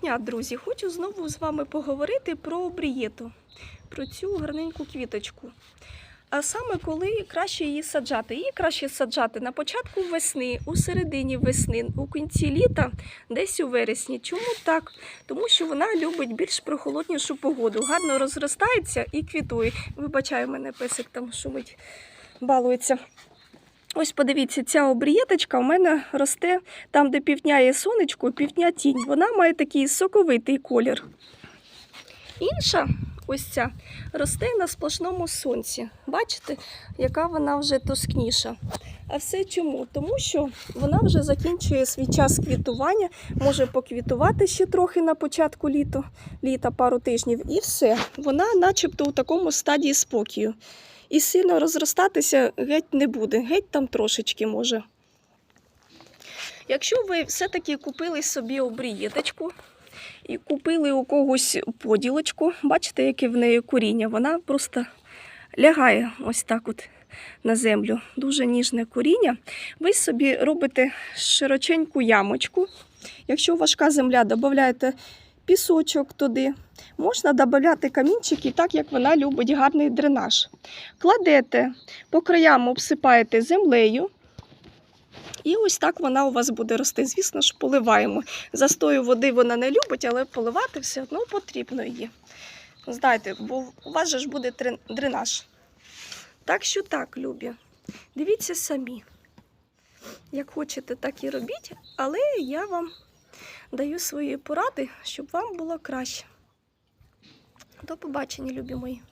дня, друзі! Хочу знову з вами поговорити про обрієту, про цю гарненьку квіточку. А саме коли краще її саджати? Її краще саджати на початку весни, у середині весни, у кінці літа, десь у вересні. Чому так? Тому що вона любить більш прохолоднішу погоду, гарно розростається і квітує. Вибачаю, мене песик там шумить, балується. Ось подивіться, ця обрієточка у мене росте там, де півдня є сонечко, півдня тінь. Вона має такий соковитий колір. Інша, ось ця, росте на сплошному сонці. Бачите, яка вона вже тускніша. А все чому? Тому що вона вже закінчує свій час квітування, може поквітувати ще трохи на початку літа, літа пару тижнів, і все. Вона начебто у такому стадії спокою. І сильно розростатися геть не буде, геть там трошечки може. Якщо ви все-таки купили собі обрієточку і купили у когось поділочку, бачите, яке в неї коріння, вона просто лягає ось так от на землю. Дуже ніжне коріння. Ви собі робите широченьку ямочку. Якщо важка земля, додаєте пісочок туди. Можна додати камінчики, так як вона любить гарний дренаж. Кладете, по краям обсипаєте землею. І ось так вона у вас буде рости. Звісно ж, поливаємо. Застою води вона не любить, але поливати все одно потрібно її. Знаєте, бо у вас же ж буде дренаж. Так що так, любі. Дивіться самі. Як хочете, так і робіть, але я вам даю свої поради, щоб вам було краще. До побачення, любі мої.